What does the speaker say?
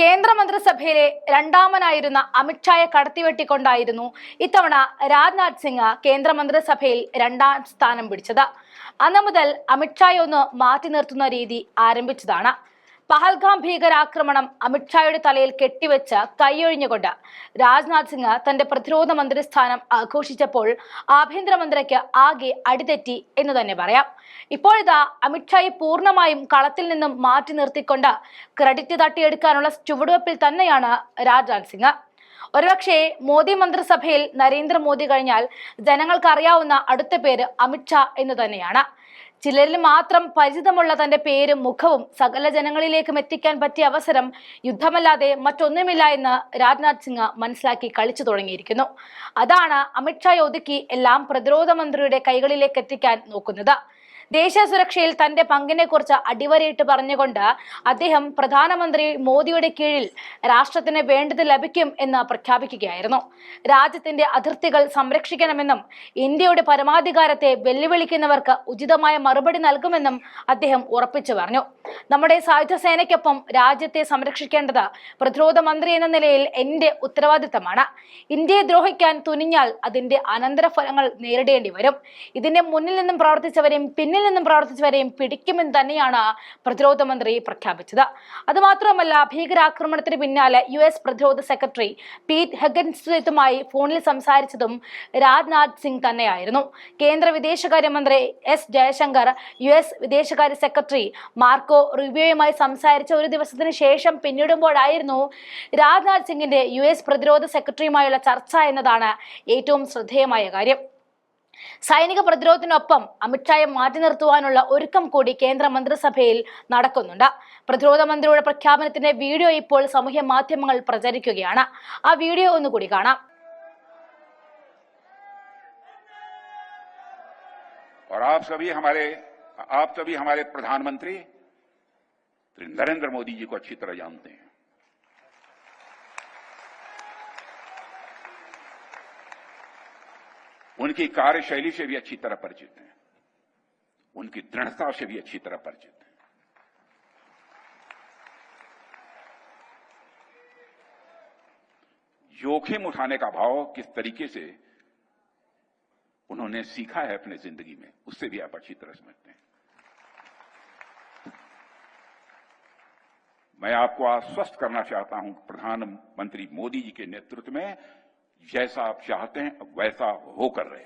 കേന്ദ്രമന്ത്രിസഭയിലെ രണ്ടാമനായിരുന്ന അമിത്ഷായെ കടത്തിവെട്ടിക്കൊണ്ടായിരുന്നു ഇത്തവണ രാജ്നാഥ് സിംഗ് കേന്ദ്രമന്ത്രിസഭയിൽ രണ്ടാം സ്ഥാനം പിടിച്ചത്. അന്ന് മുതൽ അമിത്ഷായെ ഒന്ന് മാറ്റി നിർത്തുന്ന രീതി ആരംഭിച്ചതാണ്. പഹൽഗാം ഭീകരാക്രമണം അമിത്ഷായുടെ തലയിൽ കെട്ടിവെച്ച കൈയൊഴിഞ്ഞുകൊണ്ട് രാജ്നാഥ് സിംഗ് തന്റെ പ്രതിരോധ മന്ത്രി സ്ഥാനം ആഘോഷിച്ചപ്പോൾ ആഭ്യന്തരമന്ത്രിക്ക് ആകെ അടിതെറ്റി എന്ന് തന്നെ പറയാം. ഇപ്പോഴിതാ അമിത്ഷായെ പൂർണമായും കളത്തിൽ നിന്നും മാറ്റി നിർത്തിക്കൊണ്ട് ക്രെഡിറ്റ് തട്ടിയെടുക്കാനുള്ള ചുവടുവെപ്പിൽ തന്നെയാണ് രാജ്നാഥ് സിംഗ്. ഒരുപക്ഷെ മോദി മന്ത്രിസഭയിൽ നരേന്ദ്രമോദി കഴിഞ്ഞാൽ ജനങ്ങൾക്ക് അറിയാവുന്ന അടുത്ത പേര് അമിത്ഷാ എന്ന് തന്നെയാണ്. ചിലരിൽ മാത്രം പരിചിതമുള്ള തന്റെ പേരും മുഖവും സകല ജനങ്ങളിലേക്കും എത്തിക്കാൻ പറ്റിയ അവസരം യുദ്ധമല്ലാതെ മറ്റൊന്നുമില്ല എന്ന് രാജ്നാഥ് സിംഗ് മനസ്സിലാക്കി കളിച്ചു തുടങ്ങിയിരിക്കുന്നു. അതാണ് അമിത്ഷായെ ഒതുക്കി എല്ലാം പ്രതിരോധ മന്ത്രിയുടെ കൈകളിലേക്ക് എത്തിക്കാൻ നോക്കുന്നത്. ദേശീയ സുരക്ഷയിൽ തന്റെ പങ്കിനെ കുറിച്ച് അടിവരയിട്ട് പറഞ്ഞുകൊണ്ട് അദ്ദേഹം പ്രധാനമന്ത്രി മോദിയുടെ കീഴിൽ രാഷ്ട്രത്തിന് വേണ്ടത് ലഭിക്കും എന്ന് പ്രഖ്യാപിക്കുകയായിരുന്നു. രാജ്യത്തിന്റെ അതിർത്തികൾ സംരക്ഷിക്കണമെന്നും ഇന്ത്യയുടെ പരമാധികാരത്തെ വെല്ലുവിളിക്കുന്നവർക്ക് ഉചിതമായ മറുപടി നൽകുമെന്നും അദ്ദേഹം ഉറപ്പിച്ചു പറഞ്ഞു. നമ്മുടെ സായുധ സേനയ്ക്കൊപ്പം രാജ്യത്തെ സംരക്ഷിക്കേണ്ടത് പ്രതിരോധ മന്ത്രി എന്ന നിലയിൽ എന്റെ ഉത്തരവാദിത്തമാണ്. ഇന്ത്യയെ ദ്രോഹിക്കാൻ തുനിഞ്ഞാൽ അതിന്റെ അനന്തരഫലങ്ങൾ നേരിടേണ്ടി വരും. ഇതിന്റെ മുന്നിൽ നിന്നും പ്രവർത്തിച്ചവരെയും പിന്നിൽ നിന്നും പ്രവർത്തിച്ചവരെയും പിടിക്കുമെന്ന് തന്നെയാണ് പ്രതിരോധ മന്ത്രി പ്രഖ്യാപിച്ചത്. അതുമാത്രമല്ല ഭീകരാക്രമണത്തിന് പിന്നാലെ യു എസ് പ്രതിരോധ സെക്രട്ടറി പീറ്റ് ഹെഗൻസുമായി ഫോണിൽ സംസാരിച്ചതും രാജ്നാഥ് സിംഗ് തന്നെയായിരുന്നു. കേന്ദ്ര വിദേശകാര്യമന്ത്രി എസ് ജയശങ്കർ യു എസ് വിദേശകാര്യ സെക്രട്ടറി മാർക്കോ റിവ്യോയുമായി സംസാരിച്ച ഒരു ദിവസത്തിന് ശേഷം പിന്നിടുമ്പോഴായിരുന്നു രാജ്നാഥ് സിംഗിന്റെ യു എസ് പ്രതിരോധ സെക്രട്ടറിയുമായുള്ള ചർച്ച എന്നതാണ് ഏറ്റവും ശ്രദ്ധേയമായ കാര്യം. സൈനിക പ്രതിരോധത്തിനൊപ്പം അമിത്ഷായെ മാറ്റി നിർത്തുവാനുള്ള ഒരുക്കം കൂടി കേന്ദ്ര മന്ത്രിസഭയിൽ നടക്കുന്നുണ്ട് പ്രതിരോധ മന്ത്രിയുടെ പ്രഖ്യാപനത്തിന്റെ വീഡിയോ ഇപ്പോൾ സാമൂഹ്യ മാധ്യമങ്ങൾ പ്രചരിക്കുകയാണ് ആ വീഡിയോ ഒന്നുകൂടി കാണാം और आप सभी हमारे आप सभी हमारे प्रधानमंत्री श्री नरेंद्र मोदी जी को अच्छी तरह जानते हैं उनकी कार्यशैली से भी अच्छी तरह परिचित हैं। उनकी दृढ़ता से भी अच्छी तरह परिचित हैं। जोखिम उठाने का भाव किस तरीके से उन्होंने सीखा है अपने ज़िंदगी में, उससे भी आप अच्छी तरह समझते हैं। मैं आपको आश्वस्त करना चाहता हूँ, प्रधानमंत्री मोदी जी के नेतृत्व में जैसा आप चाहते हैं वैसा होकर रहे